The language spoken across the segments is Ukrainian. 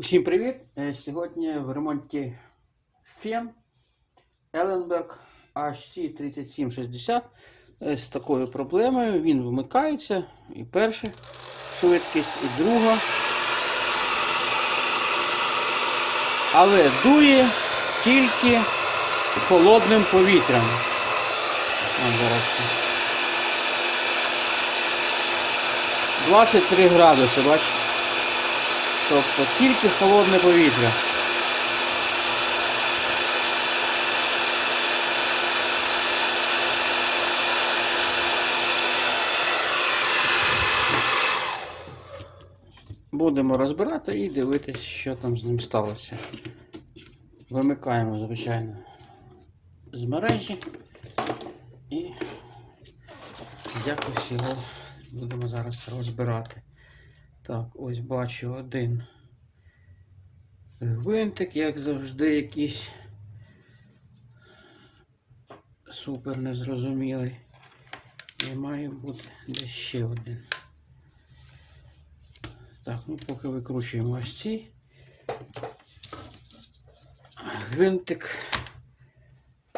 Усім привіт! Е, Сьогодні в ремонті фен Ellenberg HC3760 е, з такою проблемою. Він вмикається і перша швидкість, і друга. Але дує тільки холодним повітрям. Зараз. 23 градуси, бачите? Тобто тільки холодне повітря. Будемо розбирати і дивитися, що там з ним сталося. Вимикаємо, звичайно, з мережі і якось його будемо зараз розбирати. Так, ось бачу один гвинтик, як завжди, якийсь супер незрозумілий. І має бути десь ще один. Так, ну поки викручуємо ось ці. Гвинтик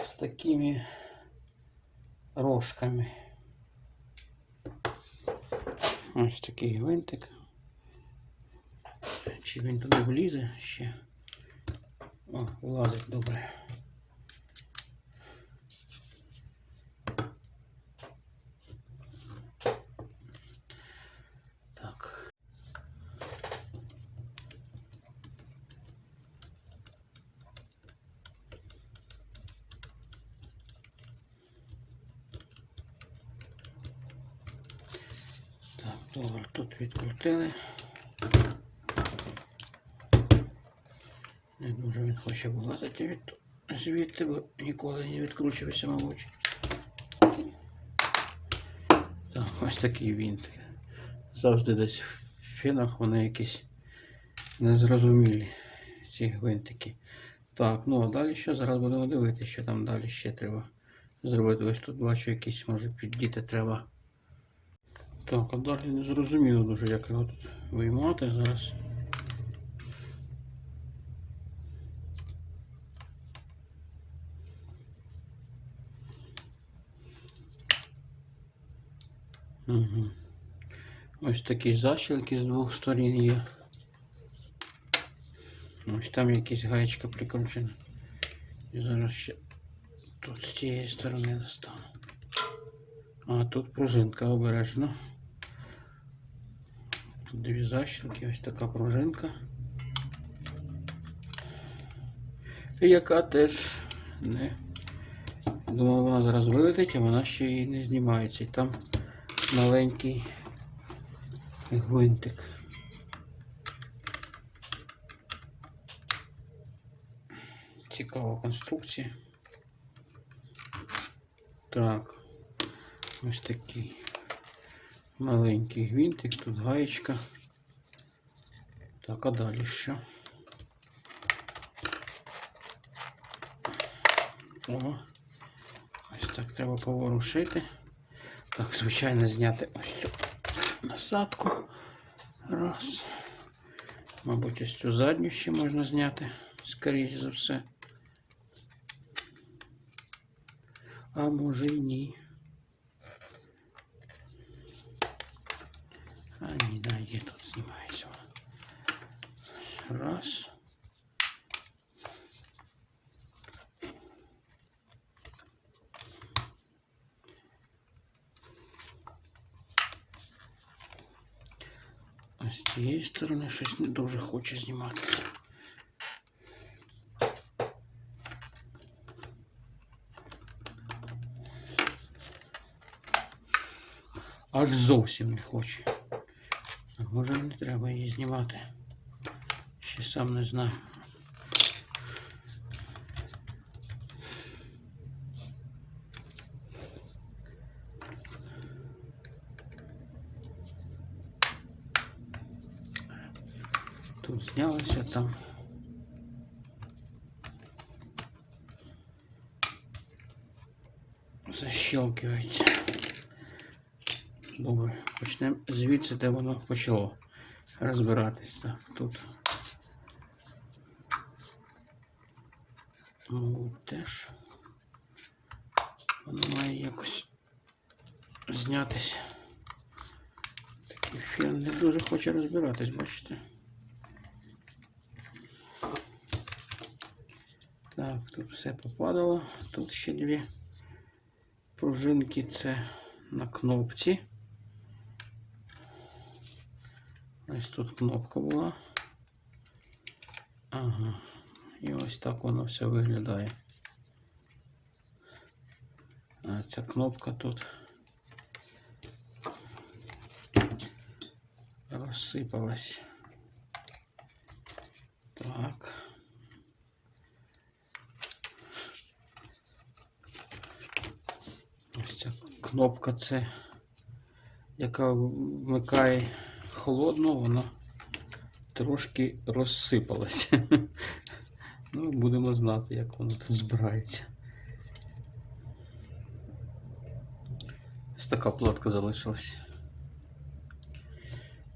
з такими рожками. Ось такий гвинтик. Чи він туди влізе ще? О, влазить добре. Так. Так, добре, тут відкрутили. Не дуже він вилазити від звідти, бо ніколи не відкручується, мабуть. Так, ось такий вінтик. Завжди десь в фінах вони якісь незрозумілі, ці гвинтики. Так, ну а далі що? Зараз будемо дивитися, що там далі ще треба зробити. Ось тут бачу якісь, може, піддіти треба. Так, а далі не зрозуміло дуже, як його тут виймати зараз. Угу. Ось такі защілки з двох сторін є. Ось там якась гаєчка прикручена. І зараз ще тут з цієї сторони достану. А тут пружинка обережно. Тут дві защілки, ось така пружинка. Яка теж не. Думав, вона зараз вилетить, а вона ще і не знімається. І там маленький гвинтик. Цікава конструкція. Так, ось такий маленький гвинтик, тут гаєчка. Так, а далі що? О, ось так треба поворушити. Так, звичайно, зняти ось цю насадку. Раз. Мабуть, ось цю задню ще можна зняти, скоріше за все. А може і ні. А ні, да, є тут знімається. Раз. А з цієї сторони щось не дуже хоче зніматися. Аж зовсім не хоче. Може і не треба її знімати. Ще сам не знаю. багато. Защелкивається. Добре, почнемо звідси, де воно почало розбиратися. Тут ну, теж воно має якось знятися. Такий фен не дуже хоче розбиратись, бачите. Так, тут все попадало. Тут ще дві пружинки. Це на кнопці. Ось тут кнопка була. Ага. І ось так воно все виглядає. А ця кнопка тут розсипалась. Так. Ось ця кнопка це, яка вмикає холодну, вона трошки розсипалася. Ну, будемо знати, як воно тут збирається. Ось така платка залишилась.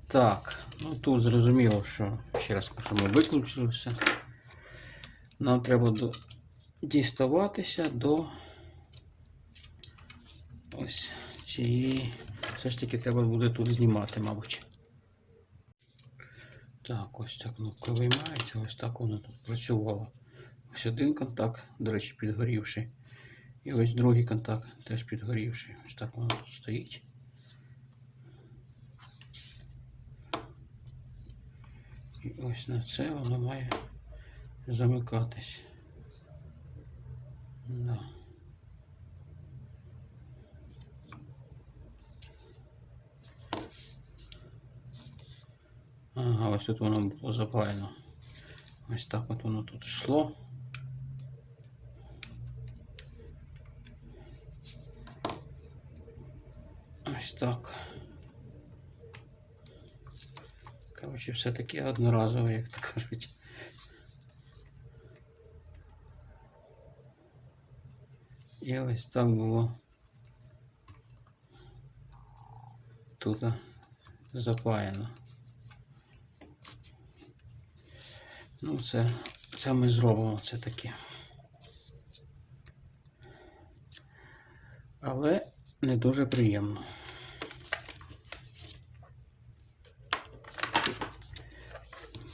Так, ну тут зрозуміло, що ще раз кажу, ми виключили все. Нам треба до... діставатися до ось цієї. Все ж таки треба буде тут знімати, мабуть. Так, ось ця кнопка виймається, ось так воно тут працювало. Ось один контакт, до речі, підгорівший. І ось другий контакт теж підгорівший. Ось так воно тут стоїть. І ось на це воно має замикатись. Да. Ага, ось тут воно було запаяно. Ось так от воно тут йшло. Ось так. Коротше, все таки одноразово, як то кажуть. І ось так було тут запаяно. Ну, це, це ми зробимо, це таке. Але не дуже приємно.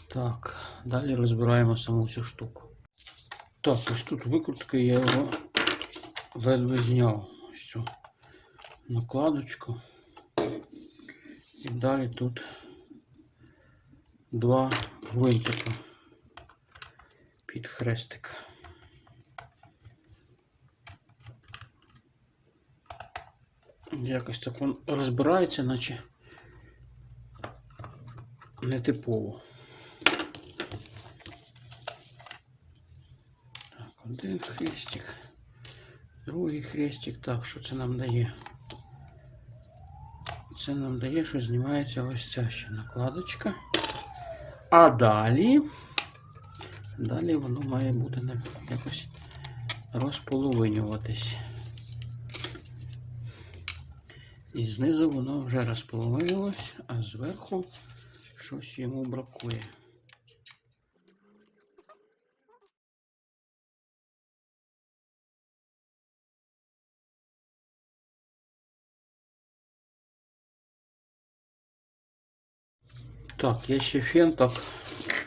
Так, далі розбираємо саму цю штуку. Так, ось тут викрутка, я його ледве зняв. Ось цю накладочку. І далі тут два гвинтика під хрестик. Якось так він розбирається, наче нетипово. Так, один хрестик, другий хрестик. Так, що це нам дає? Це нам дає, що знімається ось ця ще накладочка. А далі, далі воно має бути якось розполовинюватись. І знизу воно вже розполовинилось, а зверху щось йому бракує. Так, я ще фен так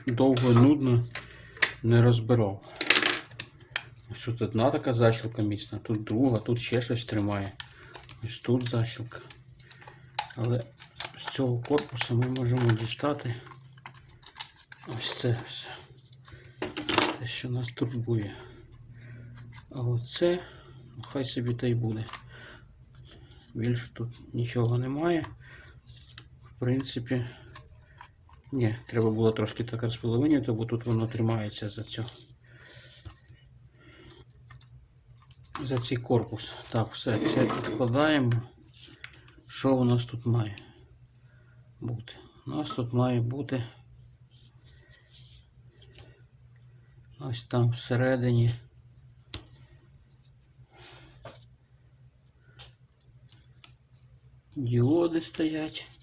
довго нудно не розбирав. Ось тут одна така защілка міцна, тут друга, тут ще щось тримає. Ось тут защілка. Але з цього корпусу ми можемо дістати ось це все. Те, що нас турбує. А оце, ну, хай собі та й буде. Більше тут нічого немає. В принципі, ні, треба було трошки так розполовинювати, бо тут воно тримається за цю. За цей корпус. Так, все, це відкладаємо. Що у нас тут має бути? У нас тут має бути ось там всередині. Діоди стоять.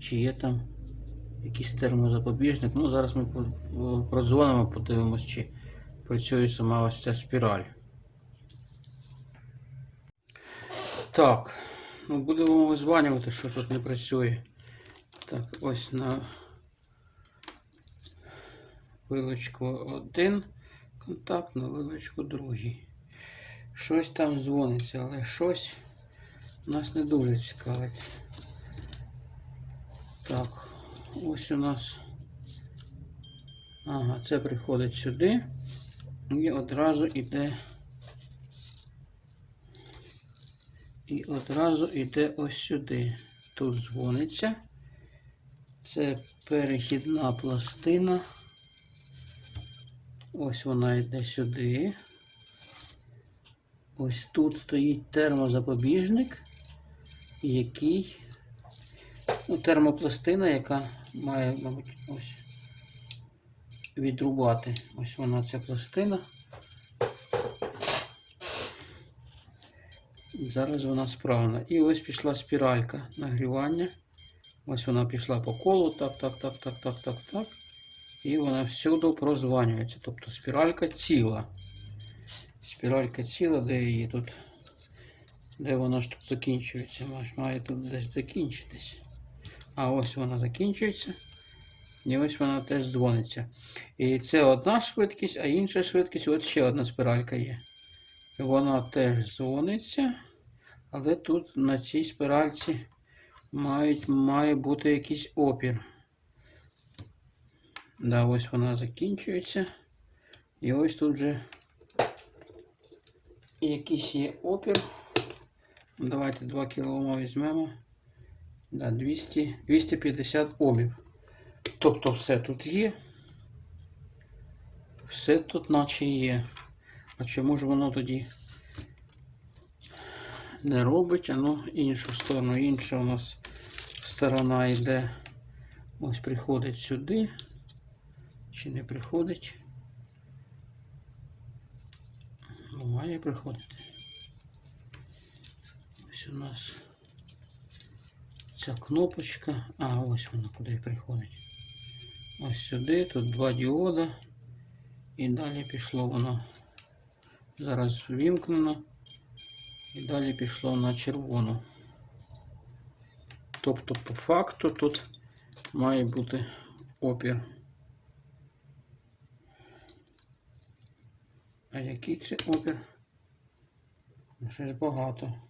Чи є там якийсь термозапобіжник. Ну, зараз ми продзвонимо, подивимось, чи працює сама ось ця спіраль. Так, ну будемо визванювати, що тут не працює. Так, ось на вилочку один контакт, на вилочку другий. Щось там дзвониться, але щось нас не дуже цікавить. Так, ось у нас. Ага, це приходить сюди і одразу йде. І одразу йде ось сюди. Тут дзвониться. Це перехідна пластина. Ось вона йде сюди. Ось тут стоїть термозапобіжник, який ну, термопластина, яка має, мабуть, ось відрубати. Ось вона ця пластина. Зараз вона справна. І ось пішла спіралька нагрівання. Ось вона пішла по колу. Так, так, так, так, так, так, так. І вона всюди прозванюється. Тобто спіралька ціла. Спіралька ціла, де її тут. Де вона ж тут закінчується? Має- тут десь закінчитись. А ось вона закінчується. І ось вона теж дзвониться. І це одна швидкість, а інша швидкість, от ще одна спіралька є. Вона теж дзвониться. Але тут на цій спіральці мають, має бути якийсь опір. Да, ось вона закінчується. І ось тут вже якийсь є опір. Давайте 2 кОм візьмемо. Да, 200, 250 омів. Тобто все тут є. Все тут наче є. А чому ж воно тоді не робить? А ну іншу сторону. Інша у нас сторона йде. Ось приходить сюди. Чи не приходить? Ну, має приходити. Ось у нас ця кнопочка. А, ось вона куди приходить. Ось сюди, тут два діода. І далі пішло воно. Зараз вімкнено. І далі пішло на червону. Тобто, по факту тут має бути опір. А який це опір? Ну, Щось багато.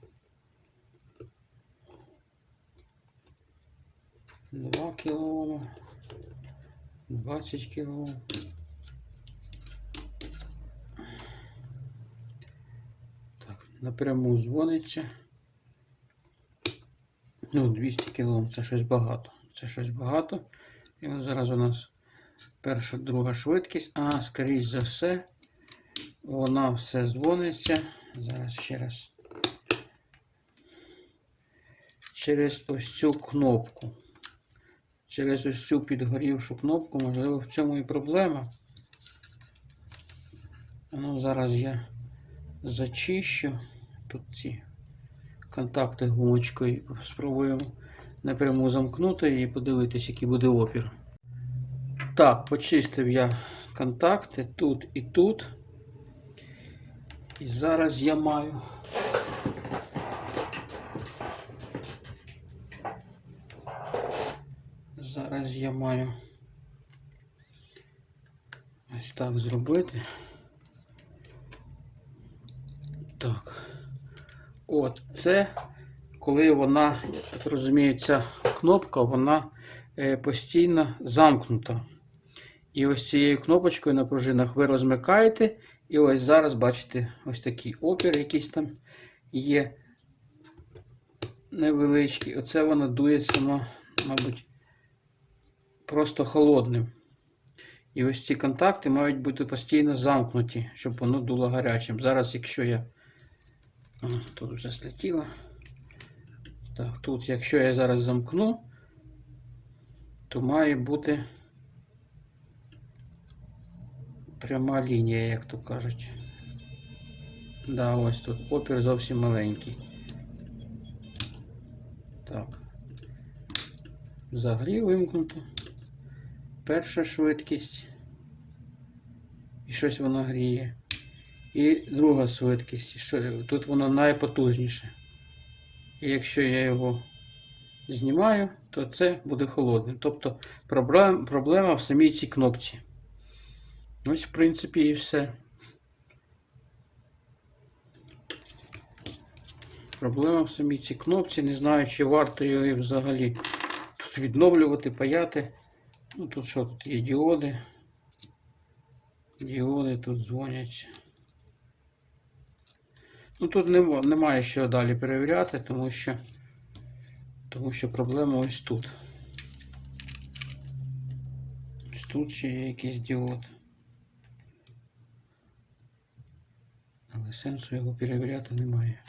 2 кілоом. 20 кілоом. Так, напряму дзвониться. Ну, 200 кілоом це щось багато. Це щось багато. І от зараз у нас перша, друга швидкість. А, скоріш за все, вона все дзвониться. Зараз ще раз. Через ось цю кнопку. Через ось цю підгорівшу кнопку, можливо, в цьому і проблема. Ну, зараз я зачищу тут ці контакти гумочкою. Спробуємо напряму замкнути і подивитись, який буде опір. Так, почистив я контакти тут і тут. І зараз я маю. Зараз я маю ось так зробити. Так. От це, коли вона, я так розумію, ця кнопка, вона е, постійно замкнута. І ось цією кнопочкою на пружинах ви розмикаєте. І ось зараз бачите ось такий опір, якийсь там є невеличкий. Оце вона дує сама, мабуть, просто холодним. І ось ці контакти мають бути постійно замкнуті, щоб воно дуло гарячим. Зараз, якщо я. А, тут вже слетіло. Так, тут, якщо я зараз замкну, то має бути пряма лінія, як то кажуть. Да, ось тут опір зовсім маленький. Так. Загрів вимкнуто. Перша швидкість. І щось воно гріє. І друга швидкість. Що, тут воно найпотужніше. І якщо я його знімаю, то це буде холодним. Тобто проблем, проблема в самій цій кнопці. Ось, в принципі, і все. Проблема в самій цій кнопці. Не знаю, чи варто її взагалі тут відновлювати, паяти. Ну тут що, тут є діоди. Діоди тут дзвонять. Ну тут немає що далі перевіряти, тому що, тому що проблема ось тут. Ось тут ще є якийсь діод. Але сенсу його перевіряти немає.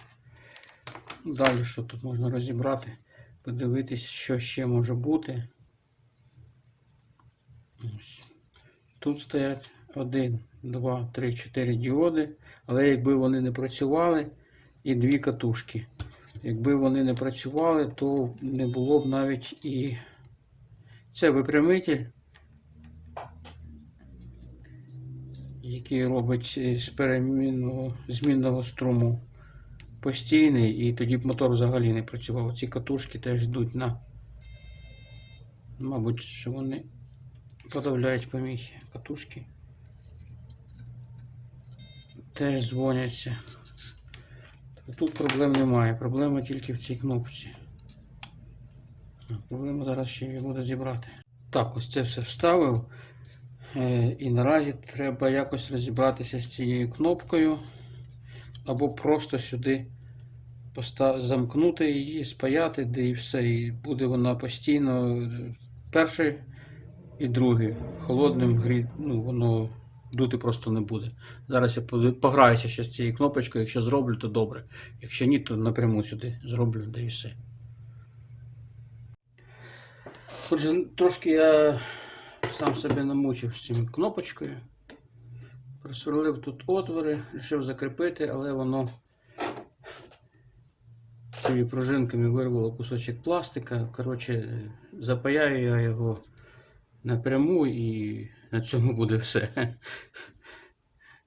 Далі що тут можна розібрати, подивитись, що ще може бути. Тут стоять 1, 2, 3, 4 діоди, але якби вони не працювали, і дві катушки. Якби вони не працювали, то не було б навіть і це випрямитель, який робить з перемінного змінного струму постійний, і тоді б мотор взагалі не працював. Ці катушки теж йдуть на. Мабуть, що вони подавляють поміхи. Катушки. Теж дзвоняться. Тут проблем немає. Проблема тільки в цій кнопці. А, Проблему зараз ще її буду зібрати. Так, ось це все вставив. Е, і наразі треба якось розібратися з цією кнопкою. Або просто сюди замкнути її, спаяти, де і все. І буде вона постійно е, перший і другий. Холодним грі... ну, воно дути просто не буде. Зараз я пограюся ще з цією кнопочкою. Якщо зроблю, то добре. Якщо ні, то напряму сюди зроблю, де і все. Отже, трошки я сам себе намучив з цією кнопочкою. Просверлив тут отвори, вирішив закріпити, але воно цими пружинками вирвало кусочок пластика. Коротше, запаяю я його напряму і на цьому буде все.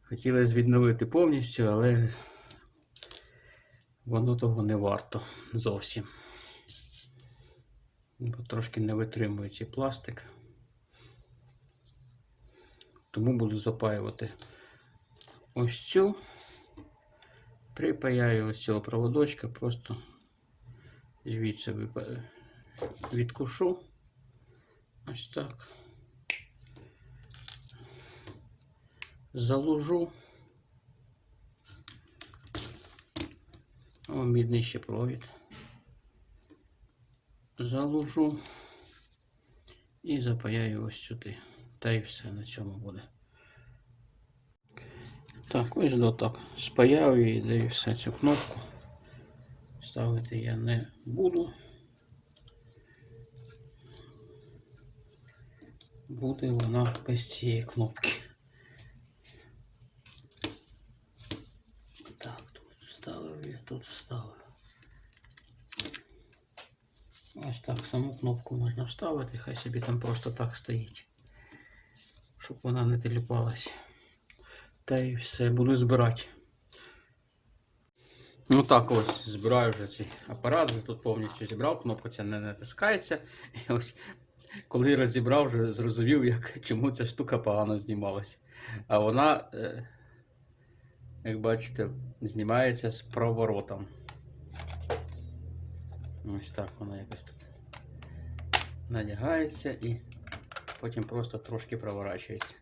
Хотілося відновити повністю, але воно того не варто зовсім. Бо трошки не витримує цей пластик. Тому буду запаювати ось цю. Припаяю ось цього проводочка, просто звідси відкушу. Ось так. Залужу. О, мідний ще провід. Залужу і запаяю ось сюди. Та й все на цьому буде. Так, ось до так. Спаяв її, де і все цю кнопку. Ставити я не буду. Буде вона без цієї кнопки. Так, тут вставив я, тут вставив. Ось так саму кнопку можна вставити, хай собі там просто так стоїть. Щоб вона не теліпалась. Та й все, буду збирати. Ну так ось, збираю вже цей апарат, вже тут повністю зібрав, кнопка ця не натискається. І ось коли розібрав, вже зрозумів, як, чому ця штука погано знімалася. А вона, е, як бачите, знімається з проворотом. Ось так вона якось тут надягається і потім просто трошки проворачується.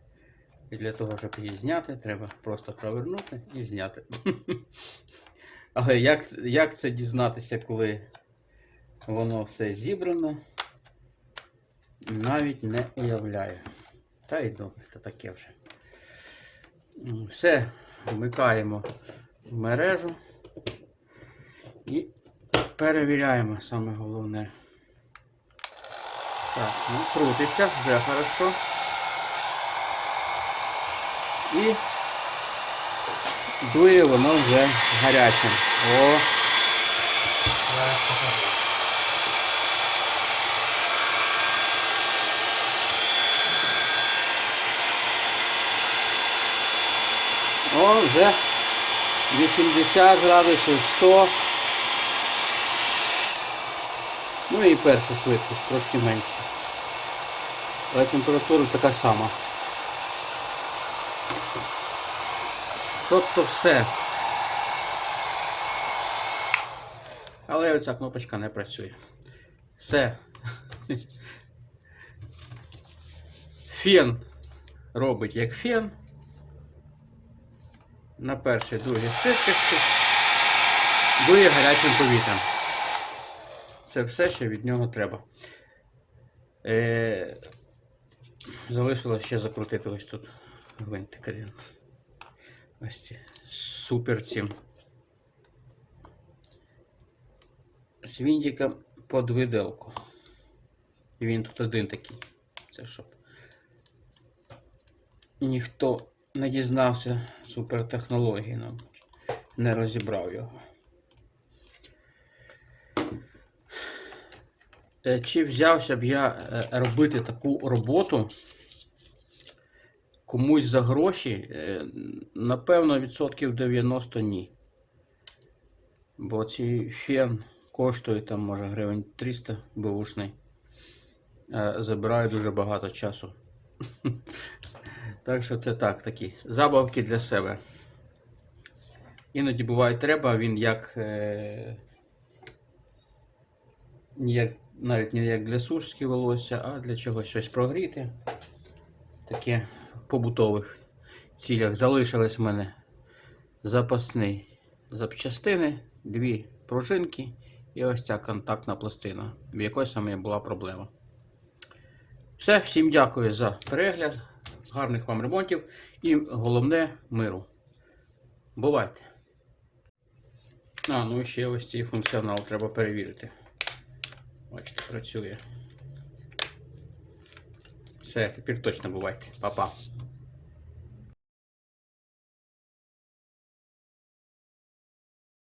І для того, щоб її зняти, треба просто провернути і зняти. Але як, як це дізнатися, коли воно все зібрано, навіть не уявляю. Та й добре, то таке вже. Все, вмикаємо в мережу і перевіряємо саме головне. Так, ну крутиться, вже хорошо. І дує воно вже гарячим. О! Вже 80 градусів, 100. Ну і перша швидкість, трошки менше. Але температура така сама. Тобто все. Але оця кнопочка не працює. Все. Фен робить як фен. На першій другій швидкості дує гарячим повітрям. Це все, що від нього треба. Е, залишилось ще закрутити ось тут гвинтик один. Ось ці супер цим. З вінтиком під виделку. І він тут один такий. Це щоб ніхто не дізнався супертехнології, мабуть. Не розібрав його. Е, Чи взявся б я е, робити таку роботу комусь за гроші? Е, Напевно, відсотків 90 ні. Бо цей фен коштує там, може, гривень 300 бушний. Забирає дуже багато часу. Так що це так, такі забавки для себе. Іноді буває треба, він як. Е, ніяк, навіть не як для сушки волосся, а для чогось щось прогріти. Таке побутових цілях залишились в мене запасні запчастини, дві пружинки і ось ця контактна пластина, в якої саме була проблема. Все, всім дякую за перегляд, гарних вам ремонтів і головне миру. Бувайте! А, ну і ще ось цей функціонал треба перевірити. Бачите, працює. Все, тепер точно бувайте. Па-па.